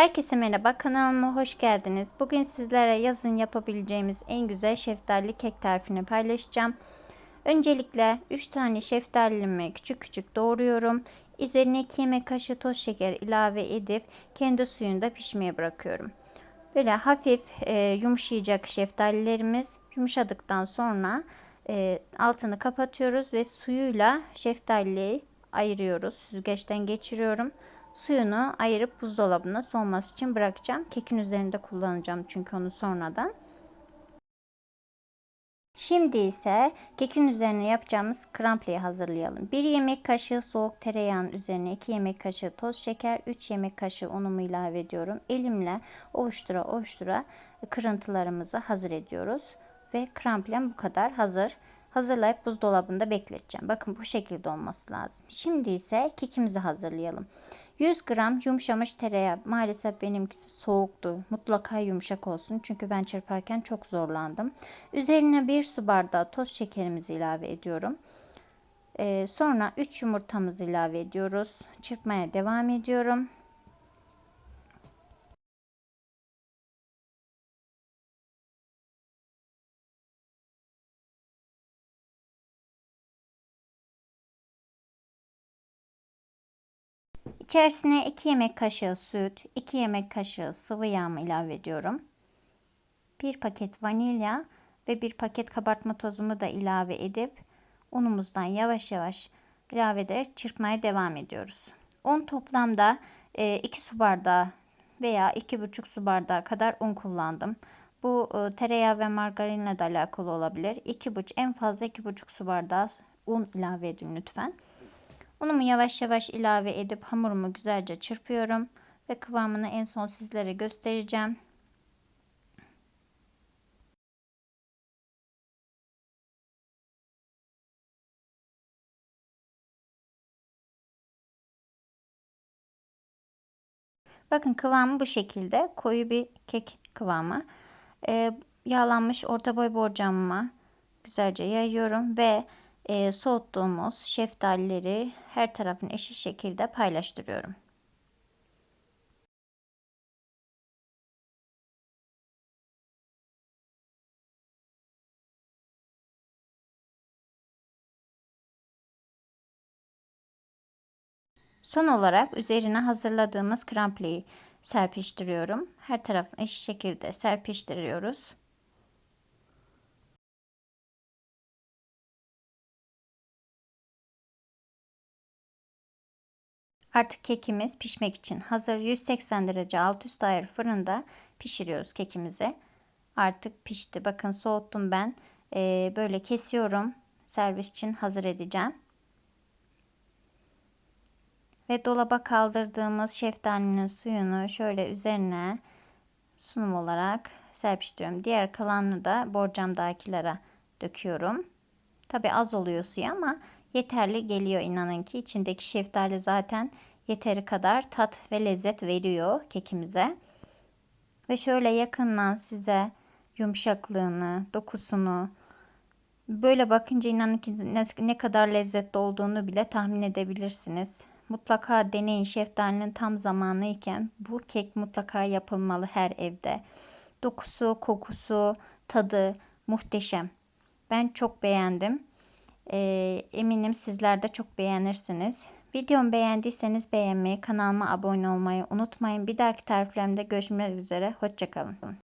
Herkese merhaba kanalıma hoş geldiniz. Bugün sizlere yazın yapabileceğimiz en güzel şeftali kek tarifini paylaşacağım. Öncelikle 3 tane şeftalimi küçük küçük doğruyorum. Üzerine 2 yemek kaşığı toz şeker ilave edip kendi suyunda pişmeye bırakıyorum. Böyle hafif e, yumuşayacak şeftalilerimiz yumuşadıktan sonra e, altını kapatıyoruz ve suyuyla şeftaliyi ayırıyoruz. Süzgeçten geçiriyorum. Suyunu ayırıp buzdolabına soğuması için bırakacağım. Kekin üzerinde kullanacağım çünkü onu sonradan. Şimdi ise kekin üzerine yapacağımız krampleyi hazırlayalım. 1 yemek kaşığı soğuk tereyağın üzerine 2 yemek kaşığı toz şeker, 3 yemek kaşığı unumu ilave ediyorum. Elimle ovuştura ovuştura kırıntılarımızı hazır ediyoruz. Ve kramplem bu kadar hazır. Hazırlayıp buzdolabında bekleteceğim. Bakın bu şekilde olması lazım. Şimdi ise kekimizi hazırlayalım. 100 gram yumuşamış tereyağı. Maalesef benimkisi soğuktu. Mutlaka yumuşak olsun. Çünkü ben çırparken çok zorlandım. Üzerine 1 su bardağı toz şekerimizi ilave ediyorum. Ee, sonra 3 yumurtamızı ilave ediyoruz. Çırpmaya devam ediyorum. İçerisine 2 yemek kaşığı süt, 2 yemek kaşığı sıvı yağ ilave ediyorum. 1 paket vanilya ve 1 paket kabartma tozumu da ilave edip unumuzdan yavaş yavaş ilave ederek çırpmaya devam ediyoruz. Un toplamda 2 e, su bardağı veya 2,5 su bardağı kadar un kullandım. Bu e, tereyağı ve margarinle de alakalı olabilir. 2,5 en fazla 2,5 su bardağı un ilave edin lütfen. Unumu yavaş yavaş ilave edip hamurumu güzelce çırpıyorum. Ve kıvamını en son sizlere göstereceğim. Bakın kıvamı bu şekilde. Koyu bir kek kıvamı. Ee, yağlanmış orta boy borcamıma güzelce yayıyorum ve e, soğuttuğumuz şeftalileri her tarafın eşit şekilde paylaştırıyorum. Son olarak üzerine hazırladığımız krampleyi serpiştiriyorum. Her tarafını eşit şekilde serpiştiriyoruz. Artık kekimiz pişmek için hazır. 180 derece alt üst ayar fırında pişiriyoruz kekimizi. Artık pişti. Bakın soğuttum ben. Ee, böyle kesiyorum. Servis için hazır edeceğim. Ve dolaba kaldırdığımız şeftalinin suyunu şöyle üzerine sunum olarak serpiştiriyorum. Diğer kalanını da borcamdakilere döküyorum. Tabi az oluyor suyu ama yeterli geliyor inanın ki. içindeki şeftali zaten yeteri kadar tat ve lezzet veriyor kekimize. Ve şöyle yakından size yumuşaklığını, dokusunu böyle bakınca inanın ki ne kadar lezzetli olduğunu bile tahmin edebilirsiniz. Mutlaka deneyin şeftalinin tam zamanı iken bu kek mutlaka yapılmalı her evde. Dokusu, kokusu, tadı muhteşem. Ben çok beğendim. Ee, eminim sizler de çok beğenirsiniz. Videomu beğendiyseniz beğenmeyi, kanalıma abone olmayı unutmayın. Bir dahaki tariflerimde görüşmek üzere. Hoşçakalın.